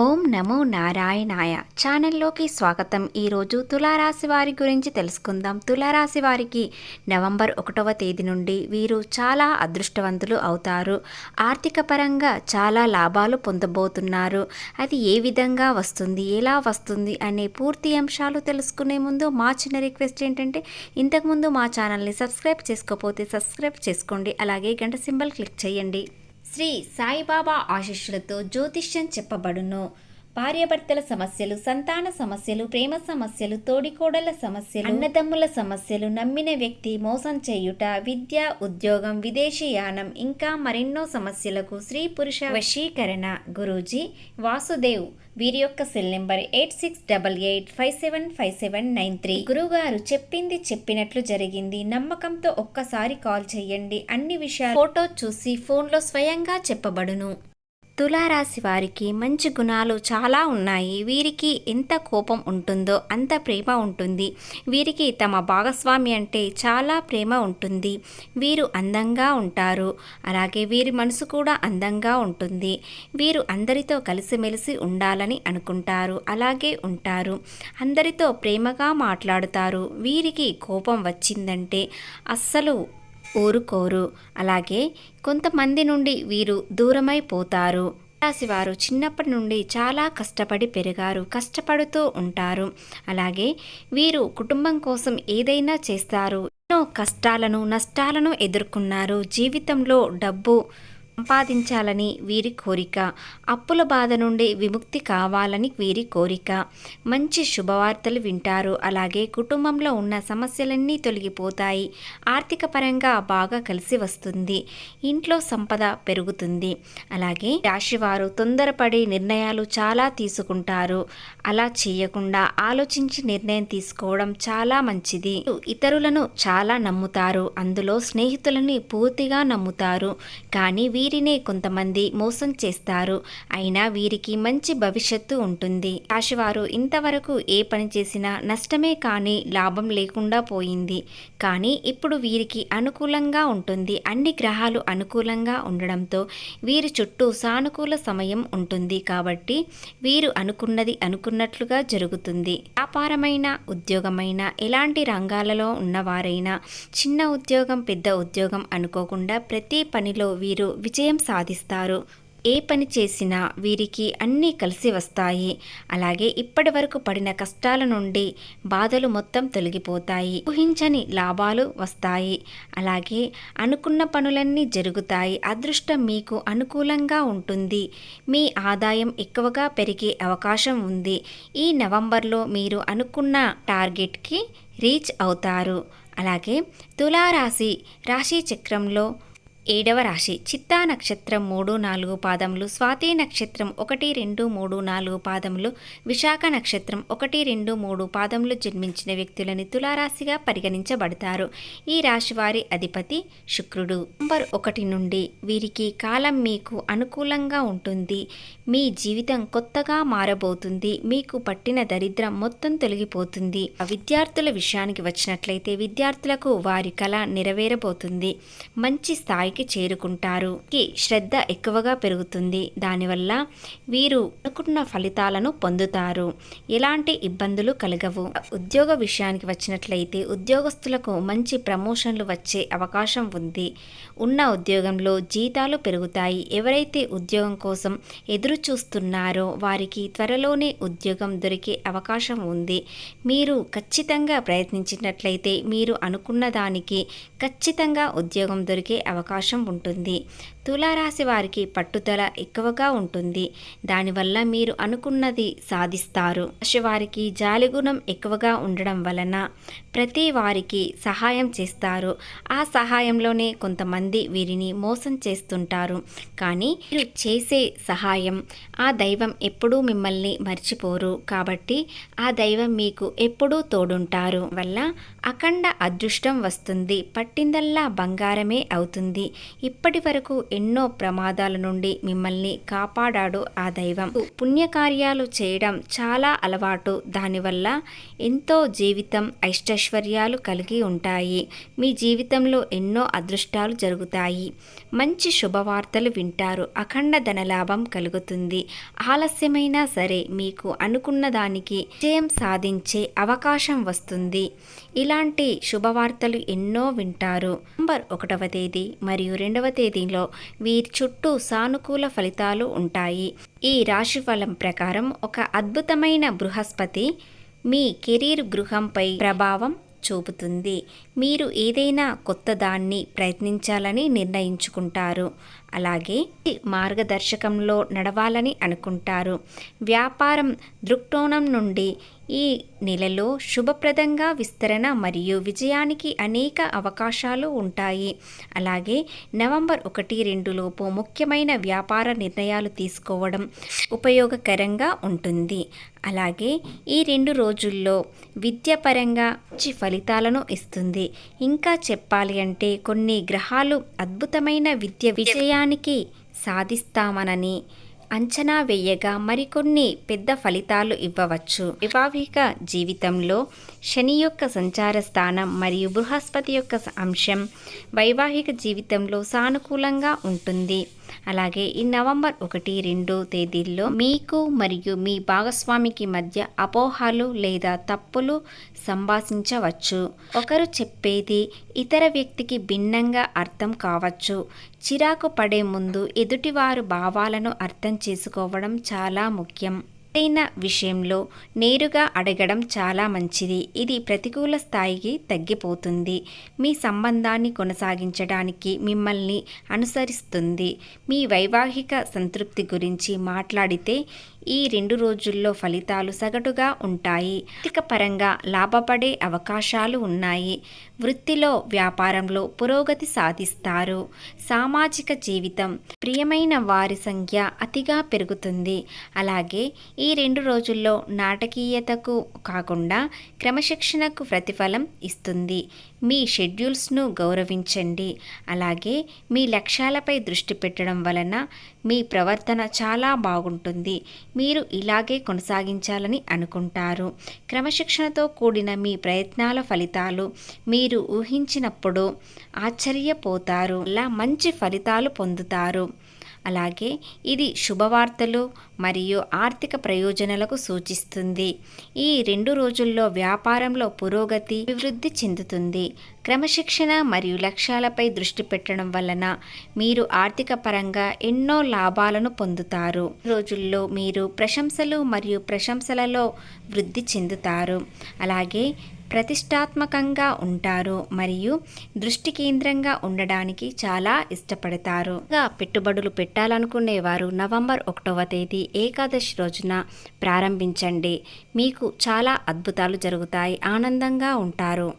ఓం నమో నారాయణాయ ఛానల్లోకి స్వాగతం. ఈరోజు తులారాశి వారి గురించి తెలుసుకుందాం. తులారాశి వారికి నవంబర్ ఒకటవ తేదీ నుండి వీరు చాలా అదృష్టవంతులు అవుతారు. ఆర్థిక పరంగా చాలా లాభాలు పొందబోతున్నారు. అది ఏ విధంగా వస్తుంది? ఎలా వస్తుంది? అనే పూర్తి అంశాలు తెలుసుకునే ముందు మా చిన్న రిక్వెస్ట్ ఏంటంటే ఇంతకుముందు మా ఛానల్ని సబ్స్క్రైబ్ చేసుకోకపోతే సబ్స్క్రైబ్ చేసుకోండి. అలాగే గంట సింబల్ క్లిక్ చేయండి. శ్రీ సాయిబాబా ఆశీస్సులతో జ్యోతిష్యం చెప్పబడును. భార్యాభర్తల సమస్యలు సంతాన సమస్యలు ప్రేమ సమస్యలు తోడికోడల సమస్యలు అన్నదమ్ముల సమస్యలు నమ్మిన వ్యక్తి మోసం చేయుట విద్య ఉద్యోగం విదేశీయానం ఇంకా మరెన్నో సమస్యలకు స్త్రీ పురుష వశీకరణ. గురూజీ వాసుదేవ్ వీరి యొక్క cell number eight six double eight five seven five seven nine three. గురుగారు చెప్పింది చెప్పినట్లు జరిగింది. నమ్మకంతో ఒక్కసారి కాల్ చేయండి. అన్ని విషయాలు ఫోటో చూసి ఫోన్లో స్వయంగా చెప్పబడును. తులారాశి వారికి మంచి గుణాలు చాలా ఉన్నాయి. వీరికి ఎంత కోపం ఉంటుందో అంత ప్రేమ ఉంటుంది. వీరికి తమ భాగస్వామి అంటే చాలా ప్రేమ ఉంటుంది. వీరు అందంగా ఉంటారు. అలాగే వీరి మనసు కూడా అందంగా ఉంటుంది. వీరు అందరితో కలిసిమెలిసి ఉండాలని అనుకుంటారు. అలాగే ఉంటారు. అందరితో ప్రేమగా మాట్లాడుతారు. వీరికి కోపం వచ్చిందంటే అస్సలు ఊరుకోరు. అలాగే కొంతమంది నుండి వీరు దూరమైపోతారు రాశివారు చిన్నప్పటి నుండి చాలా కష్టపడి పెరిగారు. కష్టపడుతూ ఉంటారు. అలాగే వీరు కుటుంబం కోసం ఏదైనా చేస్తారు. ఎన్నో కష్టాలను నష్టాలను ఎదుర్కొన్నారు. జీవితంలో డబ్బు సంపాదించాలని వీరి కోరిక అప్పుల బాధ నుండి విముక్తి కావాలని వీరి కోరిక. మంచి శుభవార్తలు వింటారు. అలాగే కుటుంబంలో ఉన్న సమస్యలన్నీ తొలగిపోతాయి. ఆర్థిక పరంగా బాగా కలిసి వస్తుంది. ఇంట్లో సంపద పెరుగుతుంది. అలాగే రాశివారు తొందరపడి నిర్ణయాలు చాలా తీసుకుంటారు. అలా చేయకుండా ఆలోచించి నిర్ణయం తీసుకోవడం చాలా మంచిది. ఇతరులను చాలా నమ్ముతారు. అందులో స్నేహితులని పూర్తిగా నమ్ముతారు. కానీ వీరినే కొంతమంది మోసం చేస్తారు. అయినా వీరికి మంచి భవిష్యత్తు ఉంటుంది. రాశివారు ఇంతవరకు ఏ పని చేసినా నష్టమే కానీ లాభం లేకుండా పోయింది. కానీ ఇప్పుడు వీరికి అనుకూలంగా ఉంటుంది. అన్ని గ్రహాలు అనుకూలంగా ఉండడంతో వీరి చుట్టూ సానుకూల సమయం ఉంటుంది. కాబట్టి వీరు అనుకున్నది అనుకున్నట్లుగా జరుగుతుంది. వ్యాపారమైన ఉద్యోగమైన ఎలాంటి రంగాలలో ఉన్నవారైనా చిన్న ఉద్యోగం పెద్ద ఉద్యోగం అనుకోకుండా ప్రతి పనిలో వీరు విజయం సాధిస్తారు. ఏ పని చేసినా వీరికి అన్నీ కలిసి వస్తాయి. అలాగే ఇప్పటి వరకు పడిన కష్టాల నుండి బాధలు మొత్తం తొలగిపోతాయి. ఊహించని లాభాలు వస్తాయి. అలాగే అనుకున్న పనులన్నీ జరుగుతాయి. అదృష్టం మీకు అనుకూలంగా ఉంటుంది. మీ ఆదాయం ఎక్కువగా పెరిగే అవకాశం ఉంది. ఈ నవంబర్లో మీరు అనుకున్న టార్గెట్కి రీచ్ అవుతారు. అలాగే తులారాశి రాశి చక్రంలో ఏడవ రాశి. చిత్తా నక్షత్రం మూడు నాలుగు పాదములు స్వాతి నక్షత్రం ఒకటి రెండు మూడు నాలుగు పాదములు విశాఖ నక్షత్రం ఒకటి రెండు మూడు పాదములు జన్మించిన వ్యక్తులని తులారాశిగా పరిగణించబడతారు. ఈ రాశి వారి అధిపతి శుక్రుడు. నంబర్ ఒకటి నుండి వీరికి కాలం మీకు అనుకూలంగా ఉంటుంది. మీ జీవితం కొత్తగా మారబోతుంది. మీకు పట్టిన దరిద్రం మొత్తం తొలగిపోతుంది. విద్యార్థుల విషయానికి వచ్చినట్లయితే విద్యార్థులకు వారి కళ నెరవేరబోతుంది. మంచి స్థాయికి చేరుకుంటారు. శ్రద్ధ ఎక్కువగా పెరుగుతుంది. దానివల్ల వీరు అనుకున్న ఫలితాలను పొందుతారు. ఎలాంటి ఇబ్బందులు కలగవు. ఉద్యోగ విషయానికి వచ్చినట్లయితే ఉద్యోగస్తులకు మంచి ప్రమోషన్లు వచ్చే అవకాశం ఉంది. ఉన్న ఉద్యోగంలో జీతాలు పెరుగుతాయి. ఎవరైతే ఉద్యోగం కోసం ఎదురు చూస్తున్నారో వారికి త్వరలోనే ఉద్యోగం దొరికే అవకాశం ఉంది. మీరు ఖచ్చితంగా ప్రయత్నించినట్లయితే మీరు అనుకున్న దానికి ఖచ్చితంగా ఉద్యోగం దొరికే అవకాశం ఉంటుంది. తులారాశి వారికి పట్టుదల ఎక్కువగా ఉంటుంది. దానివల్ల మీరు అనుకున్నది సాధిస్తారు. రాశి వారికి జాలిగుణం ఎక్కువగా ఉండడం వలన ప్రతి వారికి సహాయం చేస్తారు. ఆ సహాయంలోనే కొంతమంది వీరిని మోసం చేస్తుంటారు. కానీ మీరు చేసే సహాయం ఆ దైవం ఎప్పుడూ మిమ్మల్ని మర్చిపోరు. కాబట్టి ఆ దైవం మీకు ఎప్పుడూ తోడుంటారు. వల్ల అఖండ అదృష్టం వస్తుంది. పట్టిందల్లా బంగారమే అవుతుంది. ఇప్పటి వరకు ఎన్నో ప్రమాదాల నుండి మిమ్మల్ని కాపాడాడు ఆ దైవం. పుణ్యకార్యాలు చేయడం చాలా అలవాటు. దానివల్ల ఎంతో జీవితం ఐష్టైశ్వర్యాలు కలిగి ఉంటాయి. మీ జీవితంలో ఎన్నో అదృష్టాలు జరుగుతాయి. మంచి శుభవార్తలు వింటారు. అఖండ ధనలాభం కలుగుతుంది. ఆలస్యమైనా సరే మీకు అనుకున్న దానికి విజయం సాధించే అవకాశం వస్తుంది. ఇలాంటి శుభవార్తలు ఎన్నో వింటారు. నవంబర్ ఒకటవ తేదీ మరియు రెండవ తేదీలో వీరి చుట్టూ సానుకూల ఫలితాలు ఉంటాయి. ఈ రాశిఫలం ప్రకారం ఒక అద్భుతమైన బృహస్పతి మీ కెరీర్ గృహంపై ప్రభావం చూపుతుంది. మీరు ఏదైనా కొత్త దాన్ని ప్రయత్నించాలని నిర్ణయించుకుంటారు. అలాగే మార్గదర్శకంలో నడవాలని అనుకుంటారు. వ్యాపారం దృక్కోణం నుండి ఈ నెలలో శుభప్రదంగా విస్తరణ మరియు విజయానికి అనేక అవకాశాలు ఉంటాయి. అలాగే నవంబర్ ఒకటి రెండు లోపు ముఖ్యమైన వ్యాపార నిర్ణయాలు తీసుకోవడం ఉపయోగకరంగా ఉంటుంది. అలాగే ఈ రెండు రోజుల్లో విద్యాపరంగా మంచి ఫలితాలను ఇస్తుంది. ఇంకా చెప్పాలి అంటే కొన్ని గ్రహాలు అద్భుతమైన విద్య విజయానికి సాధిస్తామనని అంచనా వేయగా మరికొన్ని పెద్ద ఫలితాలు ఇవ్వవచ్చు. వివాహిక జీవితంలో శని యొక్క సంచార స్థానం మరియు బృహస్పతి యొక్క అంశం వైవాహిక జీవితంలో సానుకూలంగా ఉంటుంది. అలాగే ఈ నవంబర్ ఒకటి రెండు తేదీల్లో మీకు మరియు మీ భాగస్వామికి మధ్య అపోహలు లేదా తప్పులు సంభాషించవచ్చు. ఒకరు చెప్పేది ఇతర వ్యక్తికి భిన్నంగా అర్థం కావచ్చు. చిరాకు పడే ముందు ఎదుటివారు భావాలను అర్థం చేసుకోవడం చాలా ముఖ్యం. ఏదైనా విషయంలో నేరుగా అడగడం చాలా మంచిది. ఇది ప్రతికూల స్థాయికి తగ్గిపోతుంది. మీ సంబంధాన్ని కొనసాగించడానికి మిమ్మల్ని అనుసరిస్తుంది. మీ వైవాహిక సంతృప్తి గురించి మాట్లాడితే ఈ రెండు రోజుల్లో ఫలితాలు సగటుగా ఉంటాయి. ఆర్థిక పరంగా లాభపడే అవకాశాలు ఉన్నాయి. వృత్తిలో వ్యాపారంలో పురోగతి సాధిస్తారు. సామాజిక జీవితం ప్రియమైన వారి సంఖ్య అతిగా పెరుగుతుంది. అలాగే ఈ రెండు రోజుల్లో నాటకీయతకు కాకుండా క్రమశిక్షణకు ప్రతిఫలం ఇస్తుంది. మీ షెడ్యూల్స్ను గౌరవించండి. అలాగే మీ లక్ష్యాలపై దృష్టి పెట్టడం వలన మీ ప్రవర్తన చాలా బాగుంటుంది. మీరు ఇలాగే కొనసాగించాలని అనుకుంటారు. క్రమశిక్షణతో కూడిన మీ ప్రయత్నాల ఫలితాలు మీరు ఊహించినప్పుడు ఆశ్చర్యపోతారు. అలా మంచి ఫలితాలు పొందుతారు. అలాగే ఇది శుభవార్తలు మరియు ఆర్థిక ప్రయోజనాలకు సూచిస్తుంది. ఈ రెండు రోజుల్లో వ్యాపారంలో పురోగతి అభివృద్ధి చెందుతుంది. క్రమశిక్షణ మరియు లక్ష్యాలపై దృష్టి పెట్టడం వలన మీరు ఆర్థిక పరంగా ఎన్నో లాభాలను పొందుతారు. రోజుల్లో మీరు ప్రశంసలు మరియు ప్రశంసలలో వృద్ధి చెందుతారు. అలాగే ప్రతిష్టాత్మకంగా ఉంటారు మరియు దృష్టి కేంద్రంగా ఉండడానికి చాలా ఇష్టపడతారు. పెట్టుబడులు పెట్టాలనుకునేవారు నవంబర్ ఒకటవ తేదీ ఏకాదశి రోజున ప్రారంభించండి. మీకు చాలా అద్భుతాలు జరుగుతాయి. ఆనందంగా ఉంటారు.